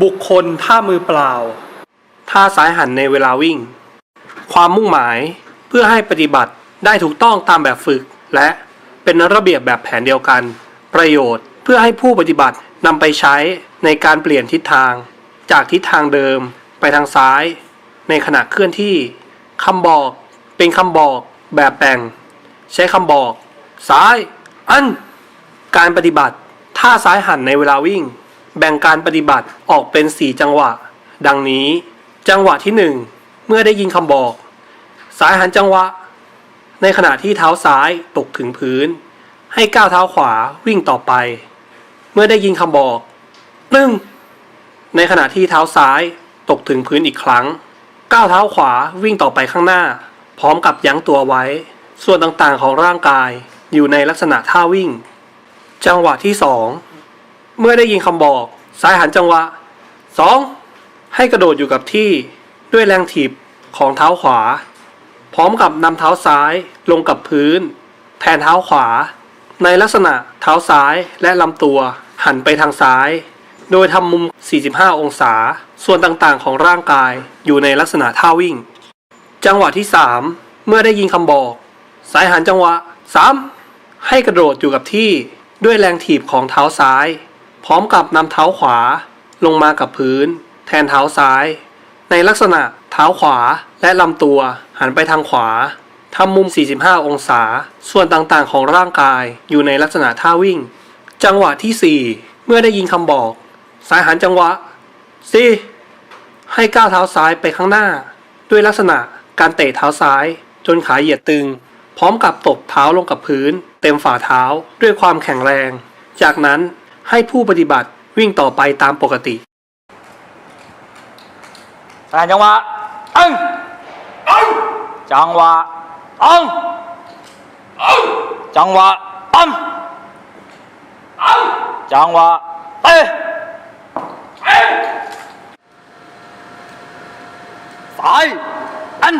บุคคลท่ามือเปล่า ท่าซ้ายหันในเวลาวิ่ง ความมุ่งหมายเพื่อให้ปฏิบัติได้ถูกต้องตามแบบฝึก และเป็นระเบียบแบบแผนเดียวกัน ประโยชน์เพื่อให้ผู้ปฏิบัตินำไปใช้ในการเปลี่ยนทิศทาง จากทิศทางเดิมไปทางซ้าย ในขณะเคลื่อนที่คำบอกเป็นคำบอกแบบแบ่ง ใช้คำบอก ซ้าย อัน การปฏิบัติท่าซ้ายหันในเวลาวิ่ง แบ่งการปฏิบัติออกเป็น 4 จังหวะ ดังนี้ จังหวะที่ 1 เมื่อได้ยินคำบอกซ้ายหันจังหวะ ในขณะที่เท้าซ้ายตกถึงพื้น ให้ก้าวเท้าขวาวิ่งต่อไป เมื่อได้ยินคำบอกหนึ่งในขณะที่เท้าซ้ายตกถึงพื้นอีกครั้ง ก้าวเท้าขวาวิ่งต่อไปข้างหน้า พร้อมกับยั้งตัวไว้ ส่วนต่างๆของร่างกายอยู่ในลักษณะท่าวิ่ง จังหวะที่สอง เมื่อได้ยินคำบอกซ้ายหันจังหวะสองให้กระโดดอยู่กับที่ด้วยแรงถีบของเท้าขวา พร้อมกับนำเท้าซ้ายลงกับพื้น แทนเท้าขวา ในลักษณะเท้าซ้ายและลำตัวหันไปทางซ้าย โดยทำมุม 45 องศา ส่วนต่างๆของร่างกายอยู่ในลักษณะท่าวิ่ง จังหวะที่ 3 เมื่อได้ยินคำบอกซ้ายหันจังหวะ 3 ให้กระโดดอยู่กับที่ด้วยแรงถีบของเท้าซ้าย พร้อมกับนำเท้าขวาลงมากับพื้น แทนเท้าซ้าย ในลักษณะเท้าขวาและลำตัวหันไปทางขวาทำมุม 45 องศา ส่วนต่างๆของร่างกายอยู่ในลักษณะท่าวิ่ง จังหวะทีสี่4 เมื่อได้ยินคำบอกซ้ายหันจังหวะ4ให้ก้าวเท้าซ้ายไปข้างหน้า ด้วยลักษณะการเตะเท้าซ้าย จนขาเหยียดตึง พร้อมกับตบเท้าลงกับพื้น เต็มฝ่าเท้าด้วยความแข็งแรง จากนั้น ให้ผู้ปฏิบัติวิ่งต่อไปตามปกติสายจังหวะอังจังหวะอังจังหวะอังจังหวะเตะสายอัน